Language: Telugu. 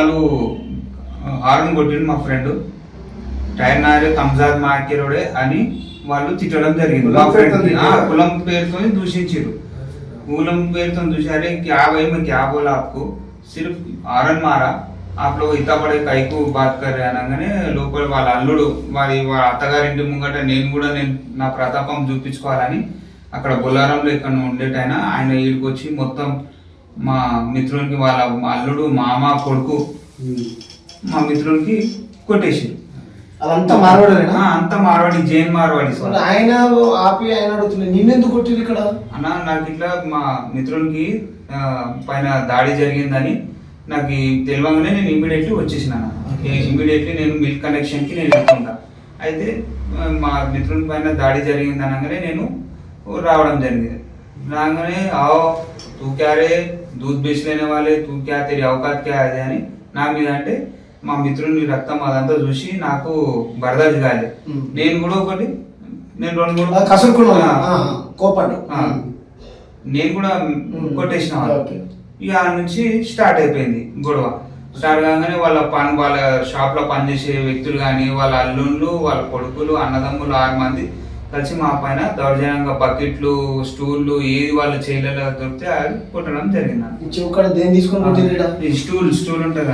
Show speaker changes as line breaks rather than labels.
వాళ్ళు హార్న్ కొట్టిండు మా ఫ్రెండ్ టైర్ నాయర్ తమ్జాద్ మార్కెరోడే అని వాళ్ళు తిట్టడం జరిగింది. మా ఫ్రెండ్ కులం పేరుతో దూషించారు కులం పేరుతో దూషారే. दूसरे क्या भाई క్యాబ్ क्या సిర్ఫ్ आपको सिर्फ అప్పుడు मारा आप लोग इतना అనగానే లోపల వాళ్ళ అల్లుడు వారి వాళ్ళ అత్తగారింటి ముంగట నేను కూడా నేను నా ప్రతాపం చూపించుకోవాలని అక్కడ బొల్లారంలో ఇక్కడ ఉండేటైనా ఆయన ఈడికి వచ్చి మొత్తం మా మిత్రునికి వాళ్ళ అల్లుడు మామ కొడుకు మా మిత్రునికి కొట్టేసి
అదంతా మార్వాడేనా?
అంత మార్వాడి జైన్ మార్వాడి
ఆయన ఆపి ఆయన అడుగుతున్నాడు నిన్నెందుకు కొట్టిరు ఇక్కడ?
అన్న నాకు ఇట్లా మా మిత్రునికి ఆ, పైన దాడి జరిగిందని నాకు తెలియగానే నేను ఇమీడియట్లీ వచ్చేసిన. ఇమీడియట్లీ నేను మిల్క్ కనెక్షన్కి నేను వెళ్తుంటా. అయితే మా మిత్రుని పైన దాడి జరిగింది అనగానే నేను రావడం జరిగింది. రాగానే तू क्या रे दूध बेच लेने वाले तू क्या तेरी औकात क्या है అని నా మీద అంటే మా మిత్రుని రక్తం అదంతా చూసి నాకు బరదాజు కాలే
Hmm.
నేను కూడా ఒకటి నేను రెండు మూడు
కసురుకున్నాడు
ఆ,
కోపడ్డు
ఆ. నేను కూడా కొట్టేసిన వాళ్ళు.
ఓకే.
ఇక ఆ నుంచి స్టార్ట్ అయిపోయింది గొడవ స్టార్ట్ కాగానే వాళ్ళ పని వాళ్ళ షాప్ లో పనిచేసే వ్యక్తులు కానీ వాళ్ళ అల్లుళ్ళు వాళ్ళ కొడుకులు అన్నదమ్ములు ఆరు మంది కలిసి మా పైన దౌర్జన్యంగా బకెట్లు స్టూళ్ళు ఏది వాళ్ళు చేయలేదో దొరికితే అది కొట్టడం జరిగింది
దేని తీసుకొని
స్టూల్ స్టూల్ ఉంటుంది